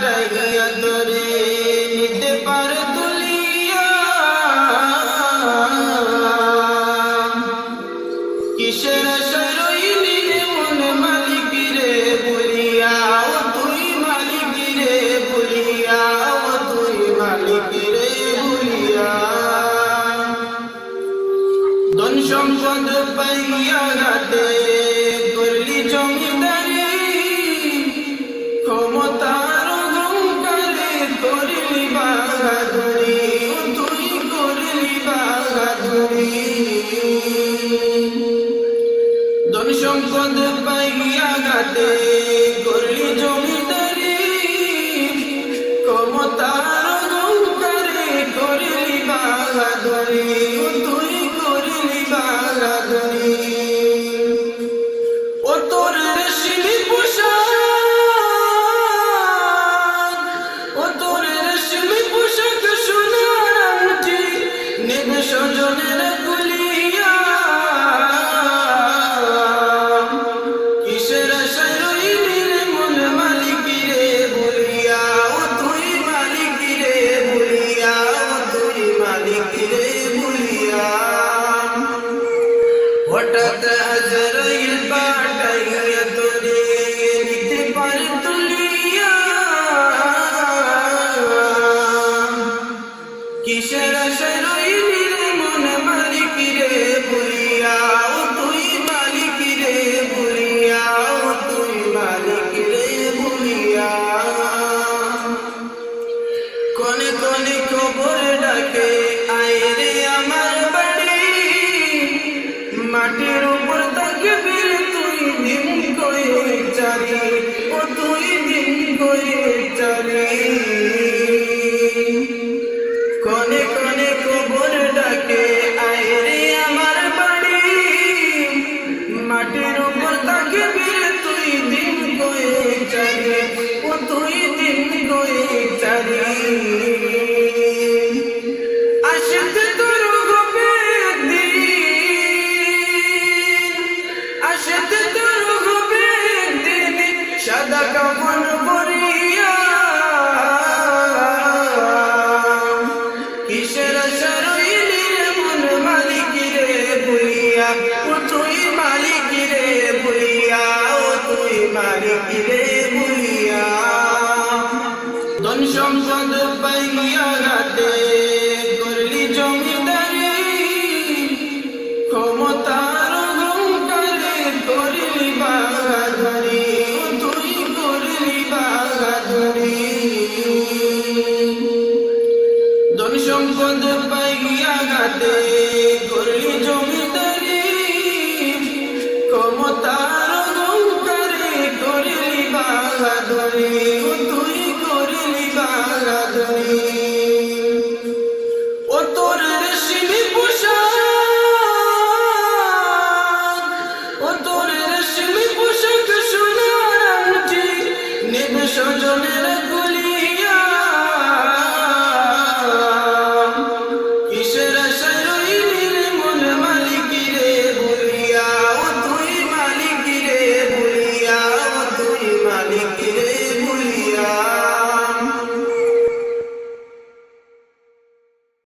تحية সম্পদ পাইয়া গাতে হঠাৎ হাজরাইল পাঠাইয়া তোরে নিতে পার তুলিয়া। কিসের আশরাইল রে মন মালিক রে বলিয়া? ও তুই মালিক রে বলিয়া, ও তুই মালিক রে বলিয়া। কোন কোন কবর ডাকে, আয় রে আমার going to কাফন পরিয়া الْمُسْلِمِينَ